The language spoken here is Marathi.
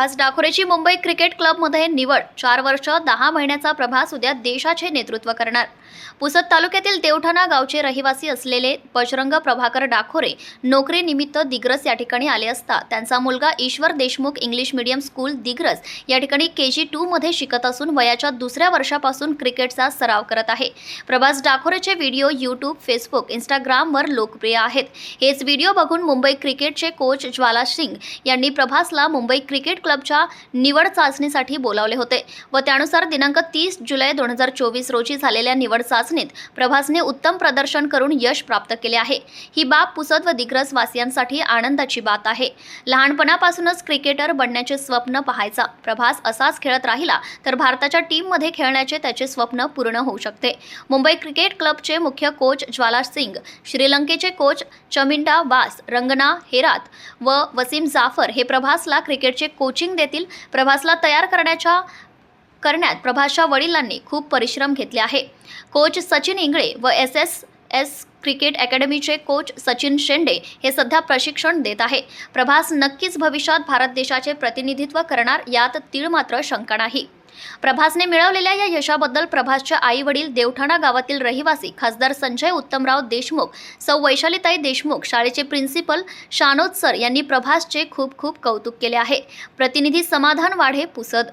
प्रभास डाखोरेची मुंबई क्रिकेट क्लबमध्ये निवड. चार वर्ष दहा महिन्याचा प्रभास उद्या देशाचे नेतृत्व करणार. पुसद तालुक्यातील देवठाणा गावचे रहिवासी असलेले बजरंग प्रभाकर डाखोरे नोकरीनिमित्त दिग्रस या ठिकाणी आले असता त्यांचा मुलगा Ishwar Deshmukh English medium school Digras या ठिकाणी के जी टूमध्ये शिकत असून वयाच्या दुसऱ्या वर्षापासून क्रिकेटचा सराव करत आहे. प्रभास डाखोरेचे व्हिडिओ यूट्यूब फेसबुक इंस्टाग्रामवर लोकप्रिय आहेत. हेच व्हिडिओ बघून मुंबई क्रिकेटचे कोच ज्वाला सिंग यांनी प्रभासला मुंबई क्रिकेट क्लबच्या निवड चाचणीसाठी बोलावले होते व त्यानुसार दिनांक तीस जुलै दोन हजार चोवीस रोजी झालेल्या निवड चाचणीत प्रभासने उत्तम प्रदर्शन करून यश प्राप्त केले आहे. ही बाब पुसद व दिग्रस वासियांसाठी आनंदाची बात आहे. लहानपणापासूनच क्रिकेटर बनण्याचे स्वप्न पाहायचा. प्रभास असाच खेळत राहिला तर भारताच्या टीममध्ये खेळण्याचे त्याचे स्वप्न पूर्ण होऊ शकते. मुंबई क्रिकेट क्लबचे मुख्य कोच ज्वाला सिंग श्रीलंकेचे कोच चमिंडा वास रंगना हेरात व वसीम जाफर हे प्रभासला क्रिकेटचे कोच कोचिंग देतील. प्रभासला तयार करण्याच्या करण्यात प्रभासच्या वडिलांनी खूप परिश्रम घेतले आहे. कोच सचिन इंगळे व एस एस एस क्रिकेट अकॅडमीचे कोच सचिन शेंडे हे सध्या प्रशिक्षण देत आहे. प्रभास नक्कीच भविष्यात भारत देशाचे प्रतिनिधित्व करणार यात तीळ मात्र शंका नाही. प्रभासने मिळवलेल्या या यशाबद्दल प्रभासच्या आई वडील देवठाणा गावातील रहिवासी खासदार संजय उत्तमराव देशमुख सौ वैशालीताई देशमुख शाळेचे प्रिन्सिपल शानोद सर यांनी प्रभासचे खूप खूप कौतुक केले आहे. प्रतिनिधी समाधान वाढे पुसद